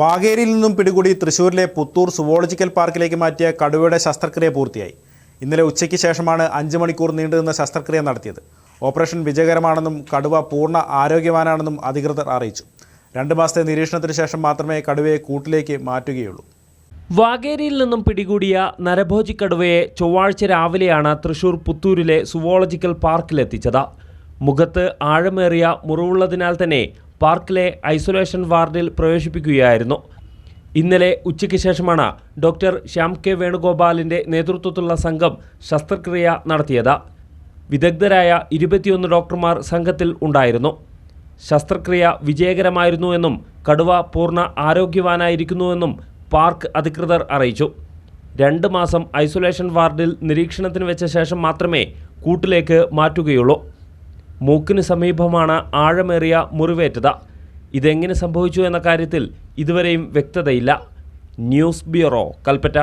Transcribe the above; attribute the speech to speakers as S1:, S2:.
S1: വാഗേരിയിൽ നിന്നും പിടികൂടി തൃശൂരിലെ പുത്തൂർ സുവോളജിക്കൽ പാർക്കിലേക്ക് മാറ്റിയ കടുവയുടെ ശസ്ത്രക്രിയ പൂർത്തിയായി. ഇന്നലെ ഉച്ചയ്ക്ക് ശേഷമാണ് അഞ്ച് മണിക്കൂർ നീണ്ടുനിന്ന ശസ്ത്രക്രിയ നടത്തിയത്. ഓപ്പറേഷൻ വിജയകരമാണെന്നും കടുവ പൂർണ ആരോഗ്യവാനാണെന്നും അധികൃതർ അറിയിച്ചു. രണ്ട് മാസത്തെ നിരീക്ഷണത്തിന് ശേഷം മാത്രമേ കടുവയെ കൂട്ടിലേക്ക് മാറ്റുകയുള്ളൂ.
S2: വാഗേരിയിൽ നിന്നും പിടികൂടിയ നരഭോജി കടുവയെ ചൊവ്വാഴ്ച രാവിലെയാണ് തൃശൂർ പുത്തൂരിലെ സുവോളജിക്കൽ പാർക്കിലെത്തിച്ചത്. മുഖത്ത് ആഴമേറിയ മുറിവുള്ളതിനാൽ തന്നെ പാർക്കിലെ ഐസൊലേഷൻ വാർഡിൽ പ്രവേശിപ്പിക്കുകയായിരുന്നു. ഇന്നലെ ഉച്ചയ്ക്ക് ശേഷമാണ് ഡോക്ടർ ശ്യാം കെ വേണുഗോപാലിന്റെ നേതൃത്വത്തിലുള്ള സംഘം ശസ്ത്രക്രിയ നടത്തിയത്. വിദഗ്ധരായ ഇരുപത്തിയൊന്ന് ഡോക്ടർമാർ സംഘത്തിൽ ഉണ്ടായിരുന്നു. ശസ്ത്രക്രിയ വിജയകരമായിരുന്നുവെന്നും കടുവ പൂർണ ആരോഗ്യവാനായിരിക്കുന്നുവെന്നും പാർക്ക് അധികൃതർ അറിയിച്ചു. രണ്ട് മാസം ഐസൊലേഷൻ വാർഡിൽ നിരീക്ഷണത്തിന് വെച്ച ശേഷം മാത്രമേ കൂട്ടിലേക്ക് മാറ്റുകയുള്ളൂ. മൂക്കിന് സമീപമാണ് ആഴമേറിയ മുറിവേറ്റത്. ഇതെങ്ങനെ സംഭവിച്ചു എന്ന കാര്യത്തിൽ ഇതുവരെയും വ്യക്തതയില്ല. News bureau Kalpetta.